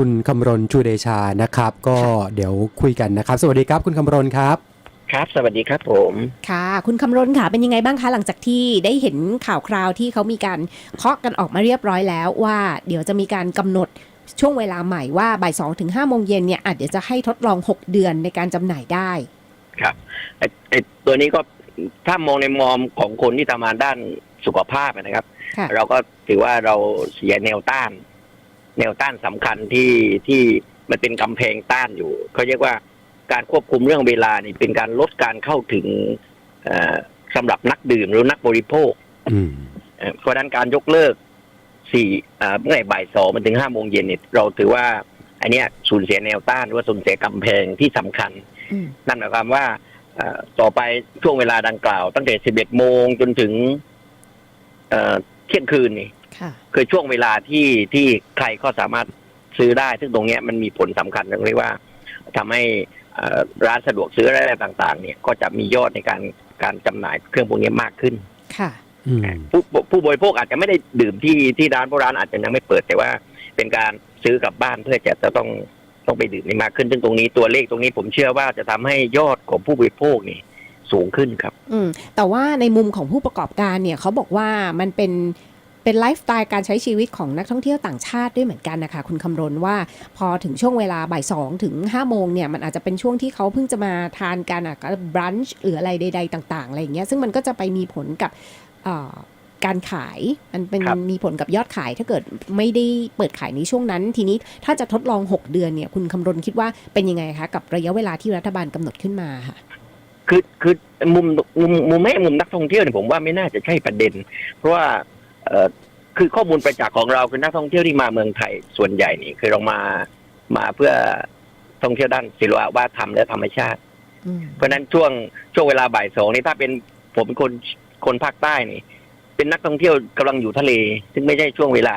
คุณคำรณชูเดชานะครับ ก็เดี๋ยวคุยกันนะครับ สวัสดีครับคุณคำรณครับ ครับ สวัสดีครับผม ค่ะ คุณคำรณค่ะเป็นยังไงบ้างคะหลังจากที่ได้เห็นข่าวคราวที่เขามีการเคาะกันออกมาเรียบร้อยแล้วว่าเดี๋ยวจะมีการกำหนดช่วงเวลาใหม่ว่าบ่ายสองถึงห้าโมงเย็นเนี่ยอาจเดี๋ยวจะให้ทดลอง6เดือนในการจำหน่ายได้ ครับไอ้ไอ้ตัวนี้ก็ถ้ามองในมองของคนที่ทำงานด้านสุขภาพนะครับค่ะเราก็ถือว่าเราเสียแนวต้าน แนวต้านสำคัญที่ที่มันเป็นกำแพงต้านอยู่เขาเรียกว่าการควบคุมเรื่องเวลานี่เป็นการลดการเข้าถึงเอ่อสำหรับนักดื่มหรือนักบริโภคอืมเอ่อเพราะฉะนั้นการยกเลิกสี่อ่าเมื่อไหร่บ่ายสองมันถึงห้าโมงเย็นเนี่ยเราถือว่า อันเนี้ยสูญเสียแนวต้านหรือว่าสูญเสียกำแพงที่สำคัญอืมนั่นหมายความว่าเอ่อต่อไปช่วงเวลาดังกล่าว ตั้งแต่11โมงจนถึงเอ่อเที่ยงคืนนี่ค่ะคือช่วงเวลาที่ที่ใครก็สามารถซื้อได้ ซึ่งตรงเนี้ยมันมีผลสำคัญตรงที่ว่าทำให้เอ่อร้านสะดวกซื้ออะไรต่างๆ เนี่ยก็จะมียอดในการการจำหน่ายเครื่องพวกนี้มากขึ้น ค่ะอืมผู้ผู้บริโภคอาจจะไม่ได้ดื่มที่ที่ร้านเพราะร้านอาจจะยังไม่เปิดแต่ว่าเป็นการซื้อกลับบ้านเพื่อจะจะต้องต้องไปดื่มนี่มากขึ้นซึ่งตรงนี้ตัวเลขตรงนี้ผมเชื่อว่าจะทำให้ยอดของผู้บริโภคนี่สูงขึ้นครับ อืมแต่ว่าในมุมของผู้ประกอบการเนี่ยเขาบอกว่ามันเป็น เป็นไลฟ์สไตล์การใช้ชีวิตของนักท่องเที่ยวต่างชาติด้วยเหมือนกันนะคะคุณคำรณว่าพอถึงช่วงเวลาบ่ายสองถึงห้าโมงเนี่ยมันอาจจะเป็นช่วงที่เขาเพิ่งจะมาทานกันอะก็บรันช์หรืออะไรใด ๆ ต่างๆอะไรอย่างเงี้ยซึ่งมันก็จะไปมีผลกับเอ่อการขายมันเป็นครับมีผลกับยอดขายถ้าเกิดไม่ได้เปิดขายในช่วงนั้น ทีนี้ถ้าจะทดลอง 6 เดือนเนี่ยคุณคำรณคิดว่าเป็นยังไงคะกับระยะเวลาที่รัฐบาลกำหนดขึ้นมาค่ะคือคือมุมมุมมุมแม่มุมนักท่องเที่ยวเนี่ยผมว่าไม่น่าจะใช่ประเด็น เพราะว่าเอ่อ คือข้อมูลประจักษ์ของเราคือนักท่องเที่ยวที่มาเมืองไทยส่วนใหญ่นี่คือเรามามาเพื่อท่องเที่ยวด้านศิลปะวัฒนธรรมและธรรมชาติอืมเพราะฉะนั้นช่วงช่วงเวลาบ่ายสองนี่ถ้าเป็นผมเป็นคนคนภาคใต้นี่ เป็นนักท่องเที่ยวกำลังอยู่ทะเล ซึ่งไม่ใช่ช่วงเวลา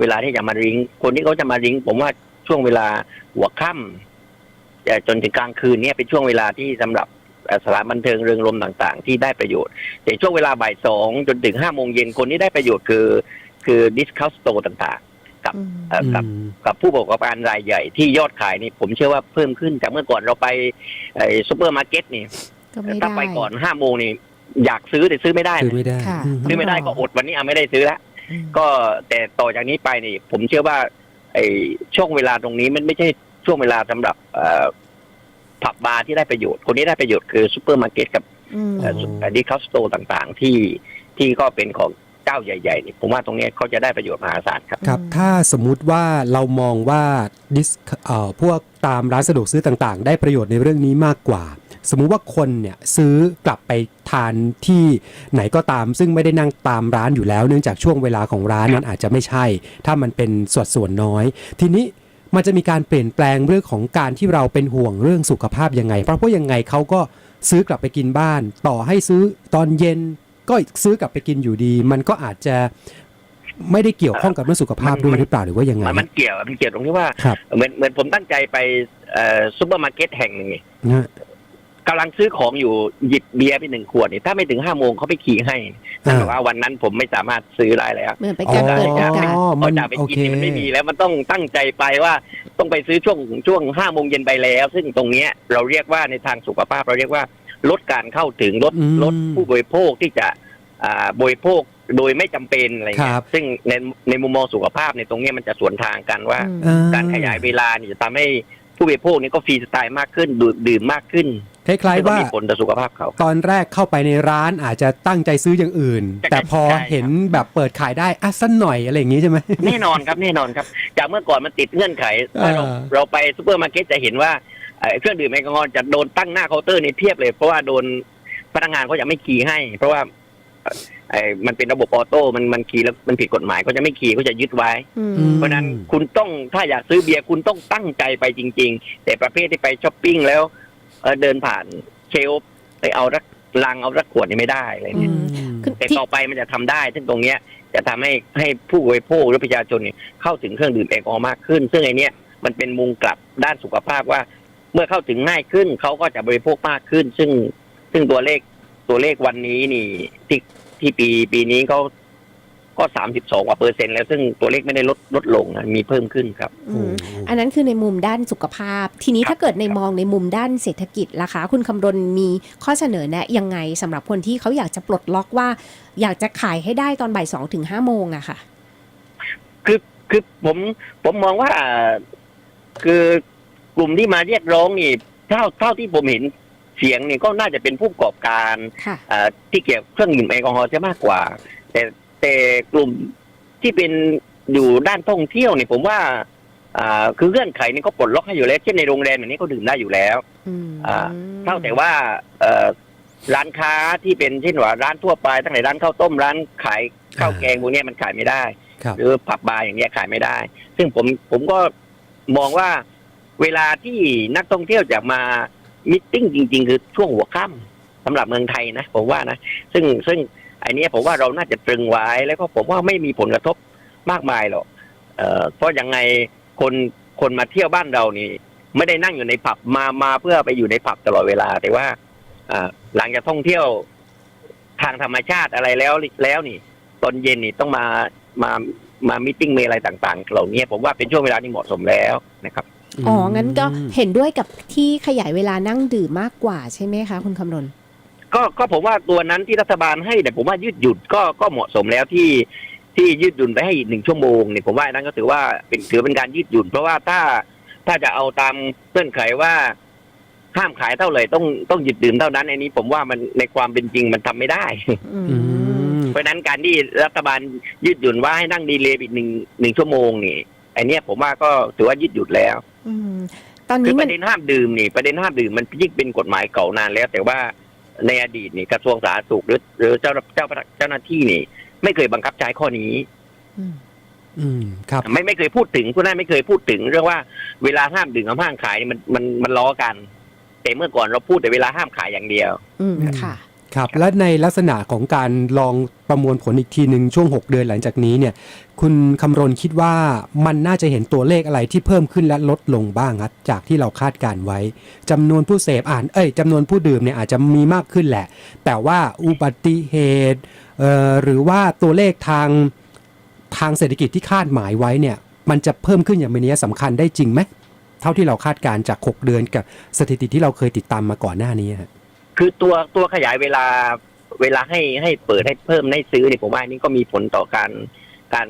เวลาที่จะมาริงคนที่เขาจะมาริงผมว่าช่วงเวลาหัวค่ำแต่จนถึงกลางคืนเนี่ยเป็นช่วงเวลาที่สำหรับเอ่อ สถานบันเทิงเริงรมย์ต่างๆ ที่ได้ประโยชน์แต่ช่วงเวลาบ่ายสองจนถึงห้าโมงเย็นคนที่ได้ประโยชน์คือ คือดิสคาวสโตร์ต่างอืมๆเอ่อกับอืมกับผู้ประกอบการรายใหญ่ที่ยอดขายนี่ผมเชื่อว่าเพิ่มขึ้นจากเมื่อก่อนเราไปไอ้ซูเปอร์มาร์เก็ตนี่ก็ไม่ถ้าได้ไปก่อนห้าโมงนี่อยากซื้อแต่ซื้อไม่ได้ซื้อไม่ได้ค่ะอืมซื้อไม่ได้ก็อดวันนี้อะไม่ได้ซื้อแล้วอืมก็แต่ต่อจากนี้ไปนี่ ผมเชื่อว่าไอ้ช่วงเวลาตรงนี้มันไม่ใช่ช่วงเวลาสำหรับเอ่อ ผับบาร์ที่ได้ประโยชน์ คนที่ได้ประโยชน์คือซูเปอร์มาร์เก็ตกับอืมดิคาสโตต่างๆ ที่ที่ก็เป็นของเจ้าใหญ่ๆนี่ผมว่าตรงเนี้ยเขาจะได้ประโยชน์มหาศาลครับครับอืมถ้าสมมุติว่าเรามองว่าดิสเอ่อพวกตามร้านสะดวกซื้อต่างๆ ได้ประโยชน์ในเรื่องนี้มากกว่า สมมุติว่าคนเนี่ยซื้อกลับไปทานที่ไหนก็ตาม ซึ่งไม่ได้นั่งตามร้านอยู่แล้ว เนื่องจากช่วงเวลาของร้านนั้นอาจจะไม่ใช่ ถ้ามันเป็นส่วนส่วนน้อย ทีนี้ มันจะมีการเปลี่ยนแปลงเรื่องของการที่เราเป็นห่วงเรื่องสุขภาพยังไง เพราะว่ายังไงเขาก็ซื้อกลับไปกินบ้าน ต่อให้ซื้อตอนเย็นก็ซื้อกลับไปกินอยู่ดี มันก็อาจจะไม่ได้เกี่ยวข้องกับเรื่องสุขภาพด้วยหรือเปล่าหรือว่ายังไง มันมันเกี่ยวมันเกี่ยวตรงที่ว่าครับเหมือนเหมือนผมตั้งใจไปเอ่อซูเปอร์มาร์เก็ตแห่งหนึ่งนี่นะ กำลังซื้อของอยู่หยิบเบียร์ไปหนึ่งขวดนี่ถ้าไม่ถึงห้าโมงเขาไปขี่ให้นั่นแปลว่าวันนั้นผมไม่สามารถซื้อได้แล้วเหมือนเป็นการเปิดโอกาสเพราะจ่าไปกินนี่มันไม่มีแล้วมันต้องตั้งใจไปว่าต้องไปซื้อช่วงช่วงห้าโมงเย็นไปแล้ว ซึ่งตรงเนี้ยเราเรียกว่าในทางสุขภาพเราเรียกว่าลดการเข้าถึงลดอืมลดผู้บริโภคที่จะอ่าบริโภคโดยไม่จำเป็นอะไรคเงี้รัยบซึ่งในในมุมมองสุขภาพในยตรงเนี้ยมันจะสวนทางกันว่าอืมอ่การขยายเวลานี่จะทำให้ผู้บริโภคนี่ก็ฟรีสไตล์มากขึ้นดื่มดื่มมากขึ้น คล้ายซึ่งๆก็ว่า มีผลต่อสุขภาพเขา ตอนแรกเข้าไปในร้านอาจจะตั้งใจซื้ออย่างอื่นใช่แต่พอใช่ครับเห็นแบบเปิดขายได้อะสั้นหน่อยอะไรอย่างงี้ใช่ไหมแน่นอนครับแน่นอนครับ จากเมื่อก่อนมันติดเงื่อนไขถ้าเราเออเราไปซูเปอร์มาร์เก็ตจะเห็นว่าเอ่อเครื่องดื่มแอลกอฮอล์จะโดนตั้งหน้าเคาน์เตอร์ในเพียบเลย เพราะว่าโดนพนักงานเขาจะไม่คีย์ให้ เพราะว่าเอ่อไอ้มันเป็นระบบออโต้มันมันคีย์แล้วมันผิดกฎหมายเขาจะไม่คีย์เขาจะยึดไว้อืมเพราะฉะนั้นคุณต้องถ้าอยากซื้อเบียร์คุณต้องตั้งใจไปจริง ๆ แต่ประเภทที่ไปช้อปปิ้งแล้ว เอ่อเดินผ่านเชลฟ์ไปเอารักลังเอารักขวดนี่ไม่ได้อะไรอืเนี่ยมคือแต่ที่ต่อไปมันจะทำได้ ซึ่งตรงเนี้ยจะทำให้ให้ผู้บริโภคหรือประชาชนเนี่ยเข้าถึงเครื่องดื่มแอลกอฮอล์มากขึ้น ซึ่งไอเนี้ยมันเป็นมุมกลับด้านสุขภาพว่า เมื่อเข้าถึงง่ายขึ้นเขาก็จะบริโภคมากขึ้น ซึ่งซึ่งตัวเลขตัวเลขวันนี้นี่ที่ที่ปีปีนี้เขาก็สามสิบสองกว่าเปอร์เซ็นต์แล้วซึ่งตัวเลขไม่ได้ลดลดลงนะมีเพิ่มขึ้นครับ อืม อันนั้นคือในมุมด้านสุขภาพ ทีนี้ครับถ้าเกิดในมองในมุมด้านเศรษฐกิจล่ะคะคุณคำรณมีข้อเสนอแนะยังไงสำหรับคนที่เขาอยากจะปลดล็อกว่า อยากจะขายให้ได้ตอนบ่ายสองถึงห้าโมงอะค่ะ คือคือผมผมมองว่าคือกลุ่มที่มาเรียกร้องนี่เท่าเท่าที่ผมเห็นเสียงนี่ก็น่าจะเป็นผู้ประกอบการค่ะเอ่อที่เกี่ยวกับเครื่องดื่มแอลกอฮอล์จะมากกว่า แต่แต่กลุ่มที่เป็นอยู่ด้านท่องเที่ยวเนี่ยผมว่า อ่าคือเงื่อนไขนี่ก็ปลดล็อกให้อยู่แล้วเช่นในโรงแรมอย่างนี้ก็ดื่มได้อยู่แล้วอืมอ่าเท่าแต่ว่าเอ่อร้านค้าที่เป็นเช่นว่าร้านทั่วไปตั้งแต่ร้านข้าวต้มร้านขายข้าวแกงพวกเนี้ยมันขายไม่ได้ครับหรือผับบาร์อย่างเงี้ยขายไม่ได้ ซึ่งผมผมก็มองว่าเวลาที่นักท่องเที่ยวจะมามิทติ้งจริง ๆ คือช่วงหัวค่ำสำหรับเมืองไทยนะผมว่านะ ซึ่งซึ่งไอเนี้ยผมว่าเราน่าจะตรึงไว้แล้วก็ผมว่าไม่มีผลกระทบมากมายหรอกเอ่อเพราะยังไง คนคนมาเที่ยวบ้านเรานี่ ไม่ได้นั่งอยู่ในผับมามาเพื่อไปอยู่ในผับตลอดเวลา แต่ว่าอ่าหลังจากท่องเที่ยวทางธรรมชาติอะไรแล้วแล้วนี่ ตอนเย็นนี่ต้องมามามามิ팅มีอะไรต่างๆ เหล่านี้ผมว่าเป็นช่วงเวลาที่เหมาะสมแล้วนะครับอ๋องั้นก็เห็นด้วยกับที่ขยายเวลานั่งดื่มมากกว่าใช่ไหมคะ คุณคำรณก็ก็ผมว่าตัวนั้นที่รัฐบาลให้เนี่ยผมว่ายืดหยุ่นก็ก็เหมาะสมแล้วที่ ที่ยืดหยุ่นไปให้อีกหนึ่งชั่วโมงเนี่ยผมว่าอันนั้นก็ถือว่าเป็นถือเป็นการยืดหยุ่น เพราะว่าถ้าถ้าจะเอาตามเงื่อนไขว่าห้ามขายเท่าไหร่ต้องต้องหยุดดื่มเท่านั้นอันนี้ผมว่ามันในความเป็นจริงมันทำไม่ได้อืมอืมเพราะฉะนั้นการที่รัฐบาลยืดหยุ่นว่าให้นั่งดีเลย์อีกหนึ่งหนึ่งชั่วโมงนี่อันเนี้ยผมว่าก็ถือว่ายืดหยุ่นแล้วอืมตอนคือนี้ปมันระเด็นห้ามดื่มนี่ประเด็นห้ามดื่มมันยิ่งเป็นกฎหมายเก่านานแล้ว แต่ว่าในอดีตนี่กระทรวงสาธารณสุขหรือหรือเจ้าเจ้าเจ้าหน้าที่นี่ ไม่เคยบังคับใช้ข้อนี้ อืมอืมครับ ไม่ไม่เคยพูดถึงผู้นั้นไม่เคยพูดถึง เรื่องว่าเวลาห้ามดื่มกับห้ามขายนี่มันมันมันล้อกัน แต่เมื่อก่อนเราพูดแต่เวลาห้ามขายอย่างเดียว อืมค่ะ ครับ และในลักษณะของการลองประมวลผลอีกทีหนึ่งช่วง 6 เดือนหลังจากนี้เนี่ย คุณคำรณคิดว่ามันน่าจะเห็นตัวเลขอะไรที่เพิ่มขึ้นและลดลงบ้างครับจากที่เราคาดการไว้จำนวนผู้เสพอ่านเอ้ยจำนวนผู้ดื่มเนี่ยอาจจะมีมากขึ้นแหละ แต่ว่าอุบัติเหตุเอ่อหรือว่าตัวเลขทางทางเศรษฐกิจที่คาดหมายไว้เนี่ย มันจะเพิ่มขึ้นอย่างมีนัยสำคัญได้จริงไหมเท่าที่เราคาดการณ์จาก 6 เดือนกับสถิติที่เราเคยติดตามมาก่อนหน้านี้ฮะ คือตัวตัวขยายเวลาเวลาให้ให้เปิดให้เพิ่มให้ซื้อเนี่ยผมว่าอันนี้ก็มีผลต่อการการ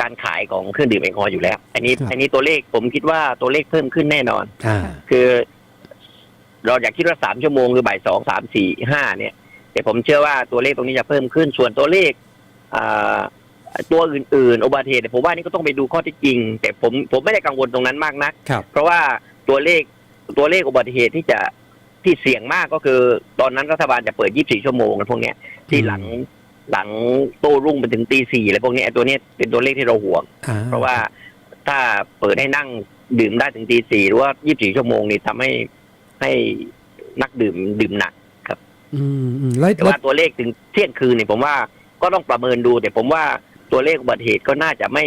การขายของเครื่องดื่มแอลกอฮอล์อยู่แล้ว อันนี้ครับอันนี้ตัวเลขผมคิดว่าตัวเลขเพิ่มขึ้นแน่นอนอ่าคือ เราอยากคิดว่าสามชั่วโมงหรือบ่ายสองสามสี่ห้าเนี่ย แต่ผมเชื่อว่าตัวเลขตรงนี้จะเพิ่มขึ้นส่วนตัวเลขอ่าตัวอื่นๆอุบัติเหตุเนี่ยผมว่านี่ก็ต้องไปดูข้อเท็จจริง แต่ผมผมไม่ได้กังวลตรงนั้นมากนักครับเพราะว่าตัวเลขตัวเลขอุบัติเหตุที่จะ ที่เสี่ยงมากก็คือ ตอนนั้นรัฐบาลจะเปิด 24 ชั่วโมงนะพวกเนี้ยที่หลังหลังโต้รุ่งไปถึงตีสี่อะไรพวกเนี้ยไอ้ตัวเนี้ยเป็นตัวเลขที่เราห่วงอ่เพราะว่าถ้าเปิดให้นั่งดื่มได้ถึงตีสี่หรือว่า 24 ชั่วโมงนี่ทำให้ให้นักดื่มดื่มหนักอืมอืมแล้วแต่แล้วว่าตัวเลขถึงเที่ยงคืนเนี่ยผมว่าก็ต้องประเมินดูแต่ผมว่าตัวเลขอุบัติเหตุก็น่าจะไม่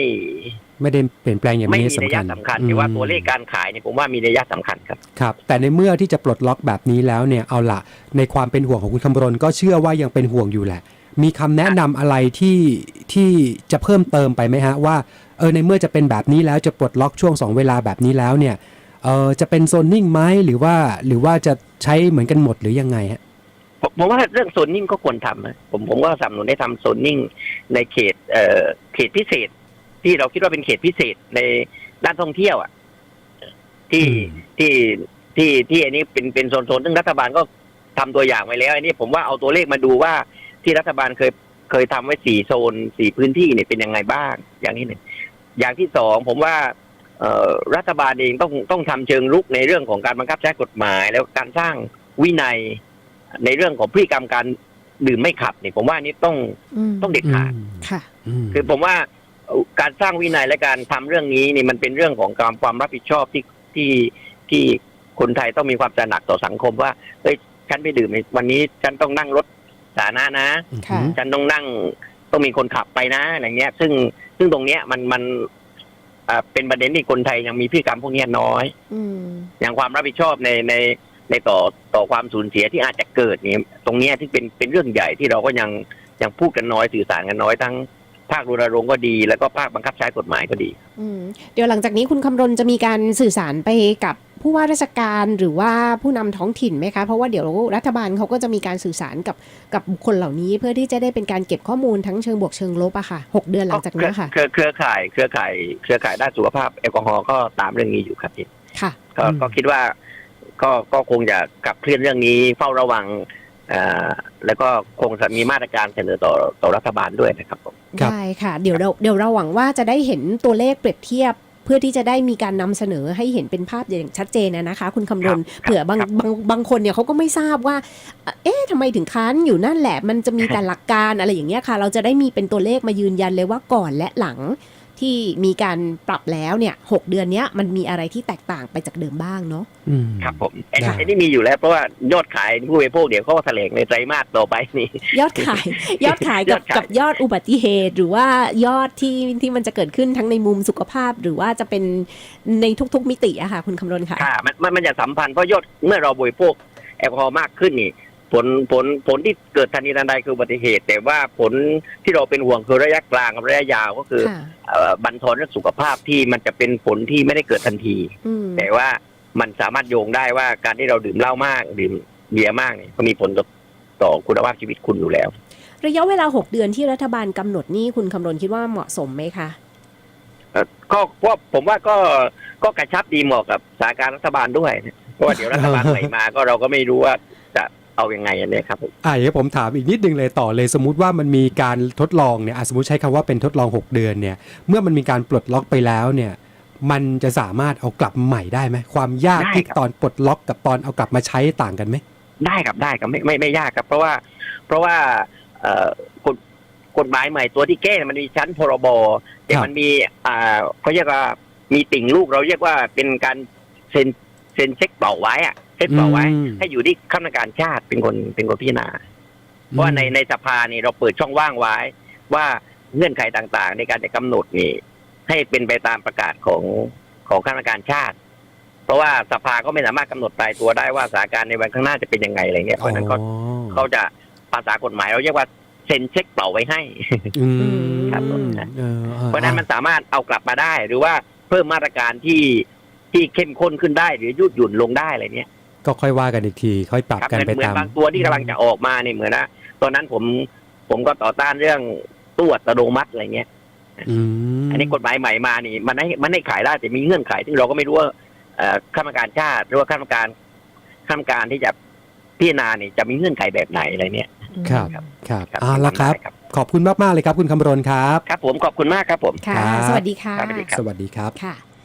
ไม่ได้เปลี่ยนแปลงอย่างไม่มีมีนันัยยสำคัญสำคัญแต่ว่าอืมตัวเลขการขายเนี่ยผมว่ามีนัยสำคัญครับ ครับ แต่ในเมื่อที่จะปลดล็อกแบบนี้แล้วเนี่ยเอาละในความเป็นห่วงของคุณคำรณก็เชื่อว่ายังเป็นห่วงอยู่แหละ มีคำแนะนำอะไรที่ที่จะเพิ่มเติมไปไหมฮะว่าเออในเมื่อจะเป็นแบบนี้แล้วจะปลดล็อกช่วงสองเวลาแบบนี้แล้วเนี่ยเออจะเป็นโซนนิ่งไหมหรือว่าหรือว่าจะใช้เหมือนกันหมดหรือยังไงฮะ ผมผมว่าเรื่องโซนนิ่งก็ควรทำนะผมผมก็สนับสนุนให้ทำโซนนิ่งในเขตเอ่อเขตพิเศษ ที่เราคิดว่าเป็นเขตพิเศษในด้านท่องเที่ยวอะที่อืมที่ที่ที่อันนี้เป็นเป็นโซนโซนซึ่งรัฐบาลก็ทำตัวอย่างไว้แล้วอันนี้ผมว่าเอาตัวเลขมาดูว่าที่รัฐบาลเคยเคยทำไว้สี่โซนสี่พื้นที่เนี่ยเป็นยังไงบ้าง อย่างที่หนึ่งอย่างที่สองผมว่าเอ่อรัฐบาลเองต้องต้องทำเชิงลุกในเรื่องของการบังคับใช้กฎหมาย แล้วการสร้างวินัยในเรื่องของพฤติกรรมการดื่มไม่ขับเนี่ยผมว่าอันนี้ต้องอืมต้องเด็ดขาดค่ะมคือผมว่าเอ่อ การสร้างวินัยและการทำเรื่องนี้นี่มันเป็นเรื่องของการความรับผิดชอบที่ที่ที่คนไทยต้องมีความตระหนักต่อสังคมว่าเฮ้ยฉันไปดื่มในวันนี้ฉันต้องนั่งรถสาธารณะนะค่ะฉันต้องนั่งต้องมีคนขับไปนะอะไรเงี้ย ซึ่งซึ่งตรงเนี้ยมันมันอ่าเป็นประเด็นที่คนไทยยังมีพฤติกรรมพวกเนี้ยน้อยอืมอย่างความรับผิดชอบในในในต่อต่อความสูญเสียที่อาจจะเกิดนี่ตรงเนี้ยที่เป็นเป็นเรื่องใหญ่ที่เราก็ยังยังพูดกันน้อยสื่อสารกันน้อยทั้ง ภาครณรงค์ก็ดี แล้วก็ภาคบังคับใช้กฎหมายก็ดีอืมเดี๋ยวหลังจากนี้คุณคำรณจะมีการสื่อสารไปกับผู้ว่าราชการหรือว่าผู้นำท้องถิ่นไหมคะ เพราะว่าเดี๋ยวรัฐบาลเขาก็จะมีการสื่อสารกับกับบุคคลเหล่านี้ เพื่อที่จะได้เป็นการเก็บข้อมูลทั้งเชิงบวกเชิงลบอะค่ะหกเดือนหลังจากนี้ค่ะเครือเครือข่ายเครือข่ายเครือข่ายด้านสุขภาพแอลกอฮอล์ก็ตามเรื่องนี้อยู่ครับพี่ค่ะก็อืมก็คิดว่าก็ก็คงจะขับเคลื่อนเรื่องนี้เฝ้าระวังอ่าแล้วก็คงจะมีมาตรการเสนอต่อต่อรัฐบาลด้วยนะครับผมครับ ได้ค่ะ เดี๋ยวเราเดี๋ยวเราหวังว่าจะได้เห็นตัวเลขเปรียบเทียบเพื่อที่จะได้มีการนำเสนอให้เห็นเป็นภาพอย่างชัดเจนนะนะคะ คุณคำรณครับเผื่อบางครับบางบางคนเนี่ยเขาก็ไม่ทราบว่า เอ๊ะทำไมถึงค้านอยู่นั่นแหละ มันจะมีแต่หลักการอะไรอย่างเงี้ยค่ะ เราจะได้มีเป็นตัวเลขมายืนยันเลยว่าก่อนและหลัง ที่มีการปรับแล้วเนี่ยหกเดือนเนี้ยมันมีอะไรที่แตกต่างไปจากเดิมบ้างเนาะอืมครับผมไอ้ได้ไอ้นี่มีอยู่แล้วเพราะว่ายอดขายผู้บริโภคเดี๋ยวเขาก็แถลงในไตรมาสต่อไปนี่ยอดขาย ยอดขายกับยอดขายกับยอดอุบัติเหตุ หรือว่ายอดที่ที่มันจะเกิดขึ้นทั้งในมุมสุขภาพ หรือว่าจะเป็นในทุก ๆ มิติอะค่ะคุณคำรณค่ะค่ะมันมันมันจะสัมพันธ์เพราะยอดเมื่อเราบริโภคแอลกอฮอล์มากขึ้นนี่ ผลผลผลที่เกิดทันทีทันใดคืออุบัติเหตุ แต่ว่าผลที่เราเป็นห่วงคือระยะกลางกับระยะยาวก็คือค่ะเอ่อบันทอนเรื่องสุขภาพที่มันจะเป็นผลที่ไม่ได้เกิดทันที อืมแต่ว่ามันสามารถโยงได้ว่าการที่เราดื่มเหล้ามากดื่มเบียร์มากเนี่ยก็มีผลต่อต่อคุณภาพชีวิตคุณอยู่แล้ว ระยะเวลา 6 เดือนที่รัฐบาลกำหนดนี่คุณคำรณคิดว่าเหมาะสมไหมคะ เอ่อก็ก็ผมว่าก็ก็กระชับดีเหมาะกับสถานการณ์รัฐบาลด้วยนะเพราะว่าเดี๋ยวรัฐบาลใหม่มา ก็เราก็ไม่รู้ว่าจะ เอาอยัางไงอันเนี้ยครับผมอะเดี๋ยวผมถามอีกนิดนึงเลยต่อเลยสมมุติว่ามันมีการทดลองเนี่ยอะสมมติใช้คำว่าเป็นทดลอง 6 เดือนเนี่ย เมื่อมันมีการปลดล็อกไปแล้วเนี่ย มันจะสามารถเอากลับมาใหม่ได้ไหมความยากที่ตอนปลดล็อกกับตอนเอากลับมาใช้ต่างกันไหมได้ครับได้ครับไม่ไม่ไม่ยากครับ เพราะว่าเพราะว่าเอ่อกฎกฎหมายใหม่ตัวที่แก้มันมีชั้นพรบแต่ครับมันมีอ่าเขาเรียกว่ามีติ่งลูกเราเรียกว่าเป็นการเซ็นเซ็นเช็คเปล่าไว้อะ เช็คเปล่าไว้อืมให้อยู่ที่ข้าราชการชาติเป็นคนเป็นคนพิจารณาเพราะว่าในในสภานี่เราเปิดช่องว่างไว้ ว่าเงื่อนไขต่างๆ ในการจะกำหนดนี่ให้เป็นไปตามประกาศของของข้าราชการชาติ เพราะว่าสภาก็ไม่สามารถกำหนดตายตัวได้ว่าสถานการณ์ในวันข้างหน้าจะเป็นยังไงอะไรเงี้ยเพราะฉะนั้นเขาอ๋อเขาจะภาษากฎหมายเราเรียกว่าเซ็นเช็คเปล่าไว้ให้อืมครับผมเออออเพราะฉะนั้นมันสามารถเอากลับมาได้ หรือว่าเพิ่มมาตรการที่ที่เข้มข้นขึ้นได้ หรือยืดหยุ่นลงได้อะไรเนี้ย ก็ค่อยว่ากันอีกที ค่อยปรับครับกันเหมือนไปเหมือนตามบางตัวที่กำลังจะออกมาเนี่ยเหมือนนะตอนนั้นผมผมก็ต่อต้านเรื่องตู้อัตโนมัติอะไรเงี้ยอืมอันนี้กฎหมายใหม่มานี่ มันให้มันให้ขายได้แต่มีเงื่อนไขที่เราก็ไม่รู้ว่าเอ่อข้าราชการชาติหรือว่าข้าราชการข้าราชการที่จะพิจารณาเนี่ยจะมีเงื่อนไขแบบไหนอะไรเนี่ยครับครับครับครับเอาละครับครับ ขอบคุณมากๆเลยครับ คุณคำรณครับ ครับ ผมขอบคุณมากครับผม ค่ะครับสวัสดีค่ะครับสวัสดีครับ